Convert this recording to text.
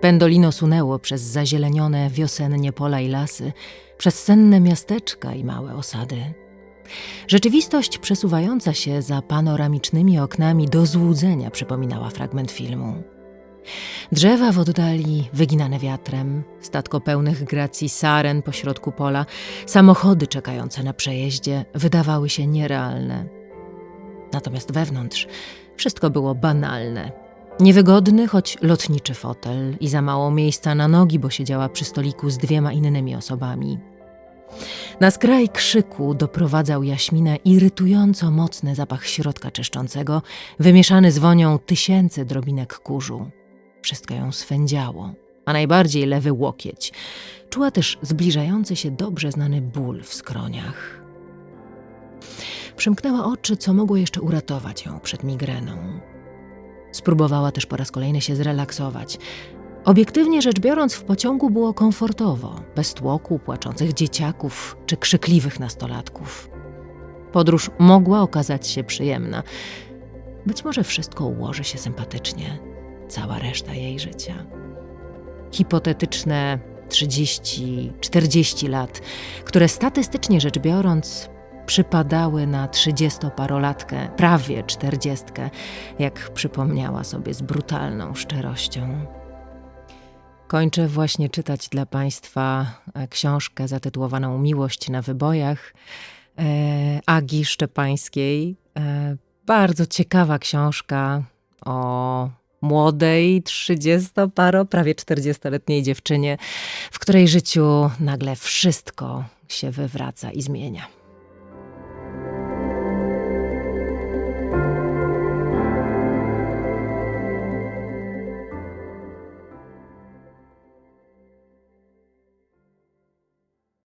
Pendolino sunęło przez zazielenione wiosennie pola i lasy, przez senne miasteczka i małe osady. Rzeczywistość przesuwająca się za panoramicznymi oknami do złudzenia przypominała fragment filmu. Drzewa w oddali, wyginane wiatrem, statko pełnych gracji saren pośrodku pola, samochody czekające na przejeździe wydawały się nierealne. Natomiast wewnątrz wszystko było banalne. Niewygodny, choć lotniczy fotel i za mało miejsca na nogi, bo siedziała przy stoliku z dwiema innymi osobami. Na skraj krzyku doprowadzał Jaśminę irytująco mocny zapach środka czyszczącego, wymieszany z wonią tysięcy drobinek kurzu. Wszystko ją swędziało, a najbardziej lewy łokieć. Czuła też zbliżający się dobrze znany ból w skroniach. Przymknęła oczy, co mogło jeszcze uratować ją przed migreną. Spróbowała też po raz kolejny się zrelaksować. Obiektywnie rzecz biorąc, w pociągu było komfortowo, bez tłoku, płaczących dzieciaków czy krzykliwych nastolatków. Podróż mogła okazać się przyjemna. Być może wszystko ułoży się sympatycznie, cała reszta jej życia. Hipotetyczne 30-40 lat, które statystycznie rzecz biorąc przypadały na trzydziestoparolatkę, prawie czterdziestkę, jak przypomniała sobie z brutalną szczerością. Kończę właśnie czytać dla Państwa e, książkę zatytułowaną Miłość na wybojach e, Agi Szczepańskiej. E, bardzo ciekawa książka o młodej, trzydziestoparo, prawie czterdziestoletniej dziewczynie, w której życiu nagle wszystko się wywraca i zmienia.